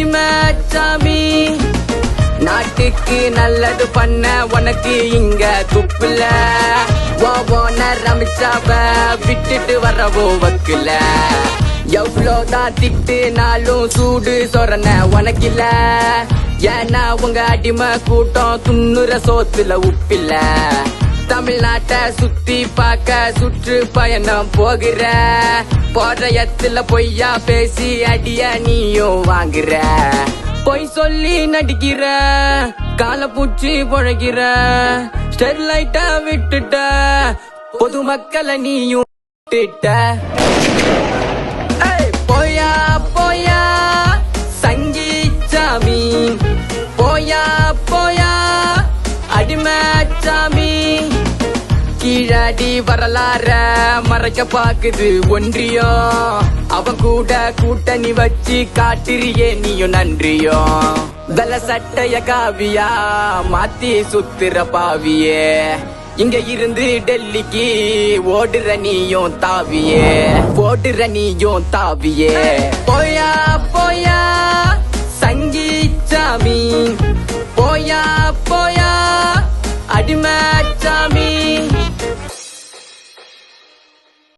சாமி. நாட்டுக்கு நல்லது பண்ண உனக்கு இங்க துப்புல ஓன ரமிச்சாவ விட்டுட்டு வரவோ வக்குல எவ்வளோதான் திட்டுனாலும் சூடு சொரண உனக்கில்ல. ஏன்னா உங்க அடிமை கூட்டம் துண்ணுற சோத்துல உப்பில்ல. தமிழ்நாட்டை சுத்தி பார்க்க சுற்று பயணம் போகிற. போற எத்துல பொய்யா பேசி அடிய நீயும் வாங்குற. பொய் சொல்லி நடிக்கிற கால பூச்சி பொழைக்கிற. ஸ்டெர்லைட்டா விட்டுட்ட பொதுமக்களை நீயும் விட்டுட்ட. கீழடி வரலாற மறைக்க பாக்குது ஒன்றியம் அவன் கூட கூட்டணி வச்சு காட்டிறியே நீயும் நன்றியோ. வெல சட்டைய காவியா மாத்தி சுத்துற பாவியே. இங்க இருந்து டெல்லிக்கு ஓடுற நீயும் தாவியே. ஓடுற நீயும் தாவியே. போயா போயா சங்கீச்சாமி போயா போயா அடிமை